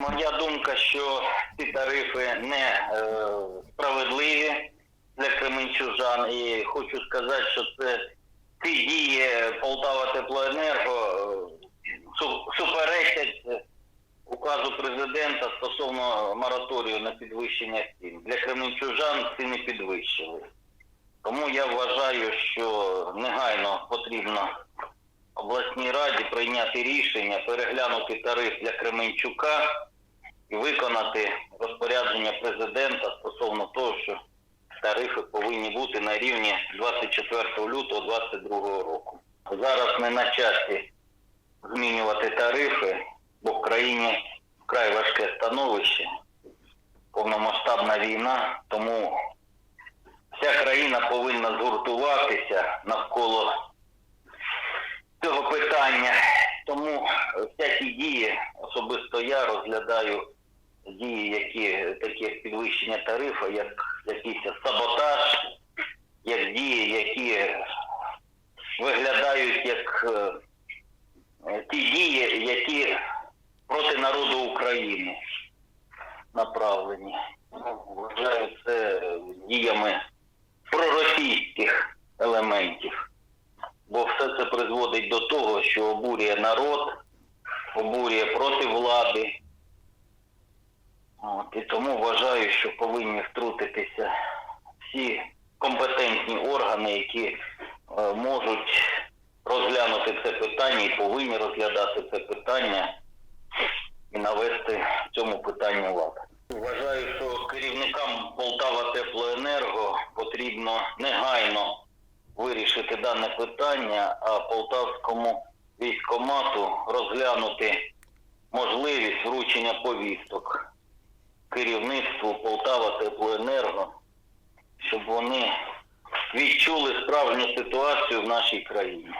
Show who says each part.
Speaker 1: Моя думка, що ці тарифи не е, справедливі для кременчужан. І хочу сказати, що це ці дії Полтава Теплоенерго е, суперечать указу президента стосовно мораторію на підвищення цін. Для кременчужан ціни підвищили. Тому я вважаю, що негайно потрібно обласній раді прийняти рішення, переглянути тариф для Кременчука виконати розпорядження президента стосовно того, що тарифи повинні бути на рівні 24 лютого 2022 року. Зараз не на часі змінювати тарифи, бо в країні вкрай важке становище, повномасштабна війна, тому вся країна повинна згуртуватися навколо цього питання. Тому всякі дії, особисто я розглядаю дії, які такі як підвищення тарифу, як якийсь саботаж, як дії, які виглядають як е, ті дії, які проти народу України направлені. Ну, Вважаю це діями проросійських елементів бо все це призводить до того, що обурює народ, обурює проти влади. І тому вважаю, що повинні втрутитися всі компетентні органи, які е, можуть розглянути це питання і повинні розглядати це питання і навести цьому питанні лад. Вважаю, що керівникам Полтава Теплоенерго потрібно негайно вирішити дане питання, а полтавському військомату розглянути можливість вручення повісток керівництву Полтава Теплоенерго, щоб вони відчули справжню ситуацію в нашій країні.